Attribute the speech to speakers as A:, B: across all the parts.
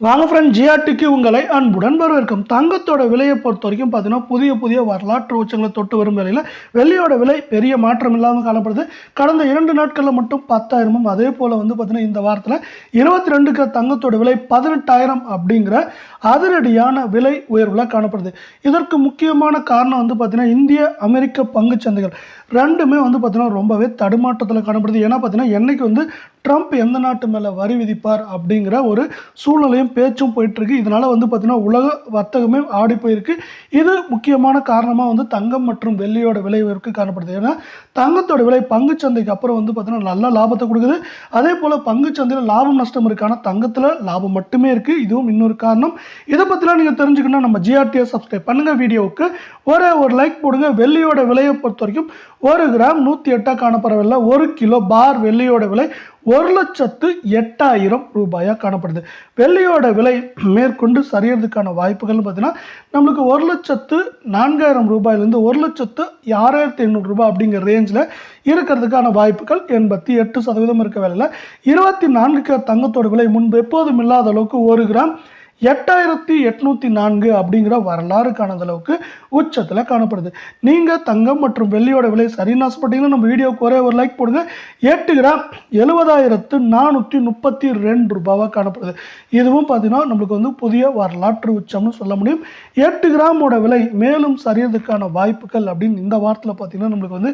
A: வாங்க ஃப்ரெண்ட் ஜிஆர்டிக்கு உங்களை அன்புடன் வரவேற்கும். தங்கத்தோட விலையை பொறுத்த வரைக்கும் பார்த்தீங்கன்னா புதிய புதிய வரலாற்று உச்சங்களை தொட்டு வரும் வேலையில் வெள்ளியோட விலை பெரிய மாற்றம் இல்லாமல் காணப்படுது. கடந்த இரண்டு நாட்களில் மட்டும் பத்தாயிரமும் அதே போல் வந்து பார்த்தீங்கன்னா இந்த வாரத்தில் இருபத்தி ரெண்டுக்கு தங்கத்தோட விலை பதினெட்டாயிரம் அப்படிங்கிற அதிரடியான விலை உயர்வில் காணப்படுது. இதற்கு முக்கியமான காரணம் வந்து பார்த்தீங்கன்னா இந்திய அமெரிக்க பங்குச் சந்தைகள். ரெண்டுமே வந்து பார்த்தீங்கன்னா ரொம்பவே தடுமாற்றத்தில் காணப்படுது. ஏன்னா பார்த்தீங்கன்னா என்னைக்கு வந்து ட்ரம்ப் எந்த நாட்டு மேலே வரி விதிப்பார் அப்படிங்கிற ஒரு சூழ்நிலையும் பேச்சும் போயிட்டுருக்கு. இதனால் வந்து பார்த்திங்கன்னா உலக வர்த்தகமே ஆடி போயிருக்கு. இது முக்கியமான காரணமாக வந்து தங்கம் மற்றும் வெள்ளியோட விலை உயர்வுக்கு காணப்படுது ஏன்னா தங்கத்தோட விலை பங்குச்சந்தைக்கு அப்புறம் வந்து பார்த்திங்கன்னா நல்ல லாபத்தை கொடுக்குது. அதே போல் பங்குச்சந்தையில் லாபம் நஷ்டம் இருக்கான தங்கத்தில் லாபம் மட்டுமே இருக்குது இதுவும் இன்னொரு காரணம். இதை பற்றிலாம் நீங்கள் தெரிஞ்சுக்கணும் நம்ம ஜிஆர்டிஎஸ் சப்ஸ்கிரைப் பண்ணுங்கள் வீடியோவுக்கு ஒரே ஒரு லைக் போடுங்க. வெள்ளியோட விலையை பொறுத்த வரைக்கும் ஒரு கிராம் நூற்றி எட்டாக காணப்படவில்லை ஒரு கிலோ பார் வெள்ளியோட விலை ஒரு லட்சத்து எட்டாயிரம் ரூபாயாக காணப்படுது. வெள்ளியோட விலை மேற்கொண்டு சரியறதுக்கான வாய்ப்புகள்னு பார்த்தீங்கன்னா நம்மளுக்கு ஒரு லட்சத்து நான்காயிரம் ரூபாயிலேருந்து ஒரு லட்சத்து ஆறாயிரத்தி ஐநூறு ரூபாய் அப்படிங்கிற ரேஞ்சில் இருக்கிறதுக்கான வாய்ப்புகள் எண்பத்தி எட்டு சதவீதம் இருக்க வேலையில் இருபத்தி நான்கு தங்கத்தோட விலை முன்பு எப்போதும் இல்லாத அளவுக்கு ஒரு கிராம் எட்டாயிரத்தி எட்நூற்றி நான்கு அப்படிங்கிற வரலாறு காணாத அளவுக்கு உச்சத்தில் காணப்படுது. நீங்கள் தங்கம் மற்றும் வெள்ளியோட விலை சரின்னு ஆசைப்பட்டீங்கன்னா நம்ம வீடியோ ஒரே ஒரு லைக் போடுங்க. எட்டு கிராம் எழுபதாயிரத்து நானூற்றி முப்பத்தி ரெண்டு ரூபாவாக காணப்படுது. இதுவும் பார்த்தீங்கன்னா நம்மளுக்கு வந்து புதிய வரலாற்று உச்சம்னு சொல்ல முடியும். எட்டு கிராமோட விலை மேலும் சரியறதுக்கான வாய்ப்புகள் அப்படின்னு இந்த வாரத்தில் பார்த்தீங்கன்னா நம்மளுக்கு வந்து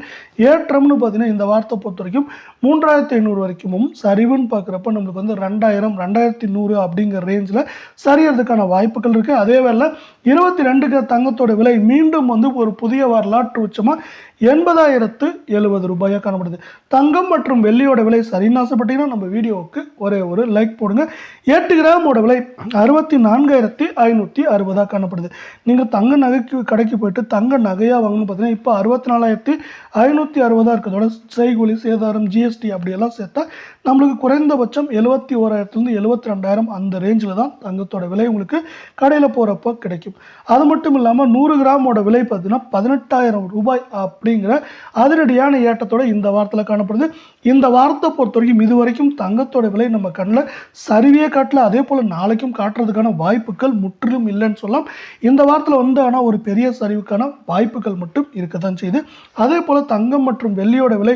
A: ஏற்றம்னு பார்த்தீங்கன்னா இந்த வாரத்தை பொறுத்த வரைக்கும் மூன்றாயிரத்தி ஐநூறு வரைக்கும் சரிவுன்னு பார்க்குறப்ப நம்மளுக்கு வந்து ரெண்டாயிரம் ரெண்டாயிரத்தி நூறு அப்படிங்கிற ரேஞ்சில் சரியறதுக்கான வாய்ப்புகள் இருக்குது அதே வேளை இருபத்தி ரெண்டுக்கு தங்கத்தோட விலை மீண்டும் வந்து ஒரு புதிய வரலாற்று உச்சமாக எண்பதாயிரத்து எழுபது ரூபாயாக காணப்படுது. தங்கம் மற்றும் வெள்ளியோட விலை சரின்னு ஆசைப்பட்டீங்கன்னா நம்ம வீடியோவுக்கு ஒரே ஒரு லைக் போடுங்க. எட்டு கிராமோட விலை அறுபத்தி நான்காயிரத்தி ஐநூற்றி அறுபதாக காணப்படுது. நீங்கள் தங்க நகைக்கு கடைக்கு போயிட்டு தங்க நகையாக வாங்கணும்னு பார்த்தீங்கன்னா இப்போ அறுபத்தி நாலாயிரத்தி ஐநூற்றி அறுபதாக இருக்கிறதோட செய்கூலி சேதாரம் ஜிஎஸ்டி அப்படியெல்லாம் சேர்த்தா நம்மளுக்கு குறைந்தபட்சம் எழுபத்தி ஓராயிரத்துலேருந்து எழுபத்தி ரெண்டாயிரம் அந்த ரேஞ்சில் தான் தங்கத்தோட விலை உங்களுக்கு கடையில் போகிறப்போ கிடைக்கும். அது மட்டும் இல்லாமல் நூறு கிராமோட விலை பார்த்தீங்கன்னா பதினெட்டாயிரம் ரூபாய் அப்படிங்கிற அதிரடியான ஏற்றத்தோட இந்த வாரத்தில் காணப்படுது. இந்த வாரத்தை பொறுத்த வரைக்கும் இது வரைக்கும் தங்கத்தோட விலை நம்ம கண்ணில் சரிவே காட்டல. அதே போல் நாளைக்கும் காட்டுறதுக்கான வாய்ப்புகள் முற்றிலும் இல்லைன்னு சொல்லலாம். இந்த வாரத்தில் வந்து ஆனால் ஒரு பெரிய சரிவுக்கான வாய்ப்புகள் மட்டும் இருக்க தான் செய்யுது. அதே போல் தங்கம் மற்றும் வெள்ளியோட விலை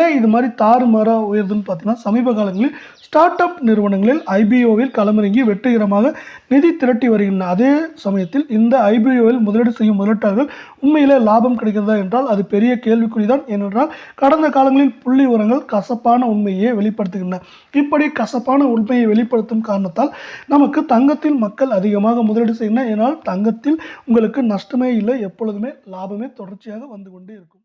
A: ஏன் இது மாதிரி தாறுமாறாக உயருதுன்னு பார்த்தீங்கன்னா சமீப காலங்களில் ஸ்டார்ட் அப் நிறுவனங்களில் ஐபிஓவில் களமிறங்கி வெற்றிகரமாக நிதி திரட்டி வருகின்றன. அதே சமயத்தில் இந்த ஐபிஓவில் முதலீடு செய்யும் முதலீட்டாளர்கள் உண்மையிலே லாபம் கிடைக்கிறதா என்றால் அது பெரிய கேள்விக்குறிதான் ஏனென்றால் கடந்த காலங்களில் புள்ளி உரங்கள் கசப்பான உண்மையை வெளிப்படுத்துகின்றன. இப்படி கசப்பான உண்மையை வெளிப்படுத்தும் காரணத்தால் நமக்கு தங்கத்தில் மக்கள் அதிகமாக முதலீடு செய்யணும் ஏனால் தங்கத்தில் உங்களுக்கு நஷ்டமே இல்லை எப்பொழுதுமே லாபமே தொடர்ச்சியாக வந்து கொண்டே இருக்கும்.